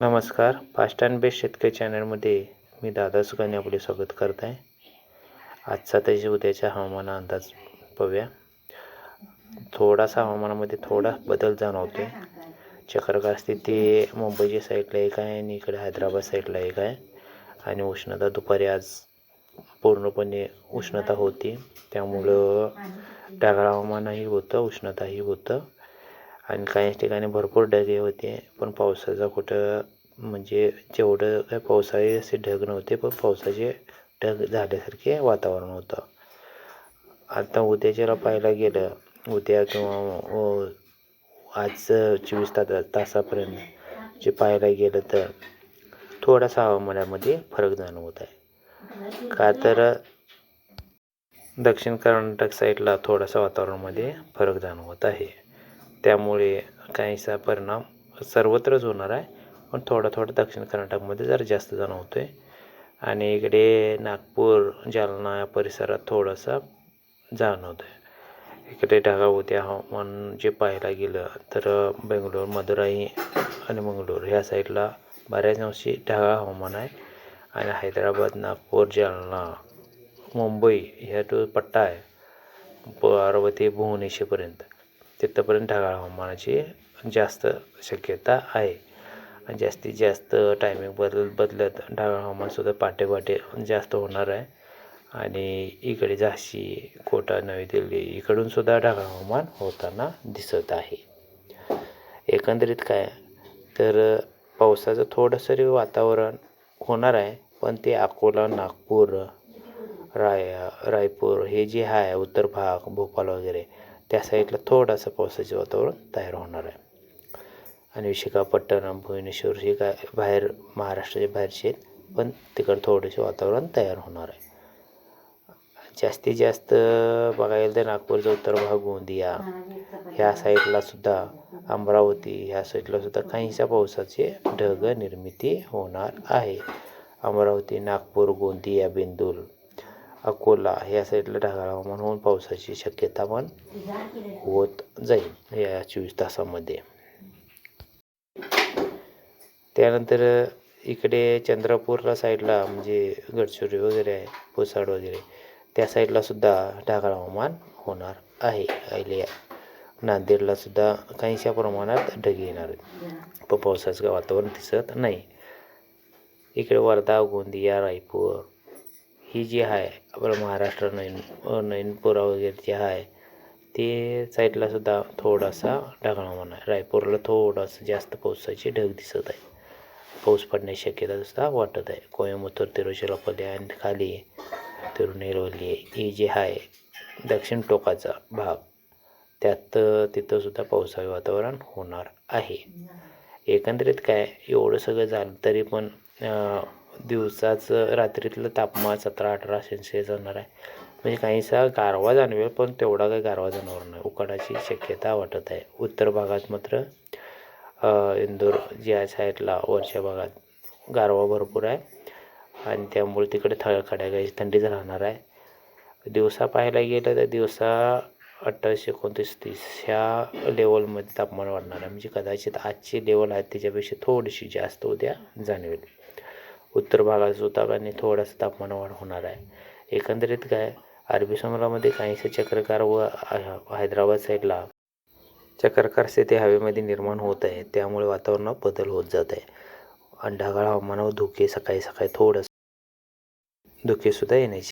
नमस्कार. Fast and best शेतकरी चॅनलमध्ये मी दादा सुकाने आपले स्वागत करत आहे आजचा त्याच्या उद्याच्या हवामान अंदाज पाहूया थोडासा हवामानामध्ये थोडा बदल जाणवतो चक्रकार स्थिती मुंबईच्या साईडला एक आहे आणि इकडे हैदराबाद साईडला एक आहे. आणि उष्णता दुपारी आज पूर्णपणे उष्णता होती. त्यामुळं ढगाळ हवामानही होतं उष्णताही होतं. आणि काही ठिकाणी भरपूर ढगे होते पण पावसाचा कुठं म्हणजे जेवढं काय पावसाळी असे ढग नव्हते पण पावसाचे ढग झाल्यासारखे वातावरण होतं. आता उद्याच्याला पाहायला गेलं उद्या किंवा आजचं आज चोवीस तास तासापर्यंत जे पाहायला गेलं तर थोडासा हवामानामध्ये फरक जाणवत आहे. का तर दक्षिण कर्नाटक साईडला थोडासा वातावरणामध्ये फरक जाणवत आहे. त्यामुळे काहीसा परिणाम सर्वत्रच होणार आहे. पण थोडा थोडा दक्षिण कर्नाटकमध्ये जरा जास्त जाणवतो आहे आणि इकडे नागपूर जालना या परिसरात थोडासा जाणवतो आहे इकडे ढगाळ हवामान जे पाहायला गेलं तर बेंगलोर मदुराई आणि मंगलोर ह्या साईडला बऱ्याच अंशी ढगाळ हवामान आहे. आणि हैदराबाद नागपूर जालना मुंबई ह्या जो पट्टा आहे. पार्वती भुवनेश्वरपर्यंत. तिथंपर्यंत ढगाळ हवामानाची जास्त शक्यता आहे. आणि जास्तीत जास्त टायमिंग बदल बदलत ढगाळ हवामानसुद्धा पाटेपाटे जास्त होणार आहे. आणि इकडे झाशी कोटा नवी दिल्ली इकडूनसुद्धा ढगाळ हवामान होताना दिसत आहे. एकंदरीत काय? तर पावसाचं थोडंसं तरी वातावरण होणार आहे पण ते अकोला नागपूर राय रायपूर हे जे आहे उत्तर भाग भोपाळ वगैरे त्या साईडला थोडासा पावसाचे वातावरण तयार होणार आहे. आणि विशाखापट्टणम भुवनेश्वर हे काय बाहेर महाराष्ट्राच्या बाहेरचे आहेत पण तिकडं थोडेसे वातावरण तयार होणार आहे. जास्तीत जास्त बघायला तर नागपूरचा उत्तर भाग गोंदिया ह्या साईडला सुद्धा अमरावती ह्या साईडला सुद्धा काहीशा पावसाचे ढग निर्मिती होणार आहे. अमरावती नागपूर गोंदिया बेंदूर अकोला ह्या साईडला ढगाळ हवामान होऊन पावसाची शक्यता पण होत जाईल या चोवीस तासामध्ये. त्यानंतर इकडे चंद्रपूरला साईडला म्हणजे गडचिरोली वगैरे आहे पुसाड वगैरे त्या साईडला सुद्धा ढगाळ हवामान होणार आहे. अहिले नांदेडला सुद्धा काहीशा प्रमाणात ढग येणार आहेत. पण पावसाचं वातावरण दिसत नाही. इकडे वर्धा गोंदिया रायपूर ही जी आहे आपलं महाराष्ट्र नैन नयनपुरा वगैरे जे आहे ते साईडलासुद्धा थोडासा ढगाळ आहे रायपूरला थोडासा जास्त पावसाचे ढग दिसत आहे. पाऊस पडण्याची शक्यतासुद्धा वाटत आहे. कोयंबतूर तिरुचिरापल्ली आणि खाली तिरुनेलवल्ली ही जी आहे दक्षिण टोकाचा भाग त्यात तिथंसुद्धा पावसाळी वातावरण होणार आहे. एकंदरीत काय एवढं सगळं झालं तरी पण दिवसाचं रात्रीतलं तापमान सतरा अठरा सेल्सिअस जाणार आहे. म्हणजे काहीसा गारवा जाणवेल पण तेवढा काही गारवा जाणवणार नाही. उकाडाची शक्यता वाटत आहे. उत्तर भागात मात्र इंदोर ज्या साईडला वरच्या भागात गारवा भरपूर आहे. आणि त्यामुळे तिकडे थ खड्यागायची थंडीच राहणार आहे. दिवसा पाहायला गेलं तर दिवसा अठ्ठावीस एकोणतीस तीस ह्या लेवलमध्ये तापमान वाढणार आहे. म्हणजे कदाचित आजची लेवल आहे त्याच्यापेक्षा थोडीशी जास्त उद्या जाणवेल. उत्तर भागात सुद्धा आणि थोडासा तापमान वाढ होणार आहे. एकंदरीत काय? अरबी समुद्रामध्ये काहीसे चक्रकार व हैदराबाद साईडला चक्रकार स्थिती हवेमध्ये निर्माण होत आहे. त्यामुळे वातावरणात बदल होत जात आहे. आणि ढगाळ हवामानावर धुके सकाळी सकाळी थोडंसं धुकेसुद्धा येण्याची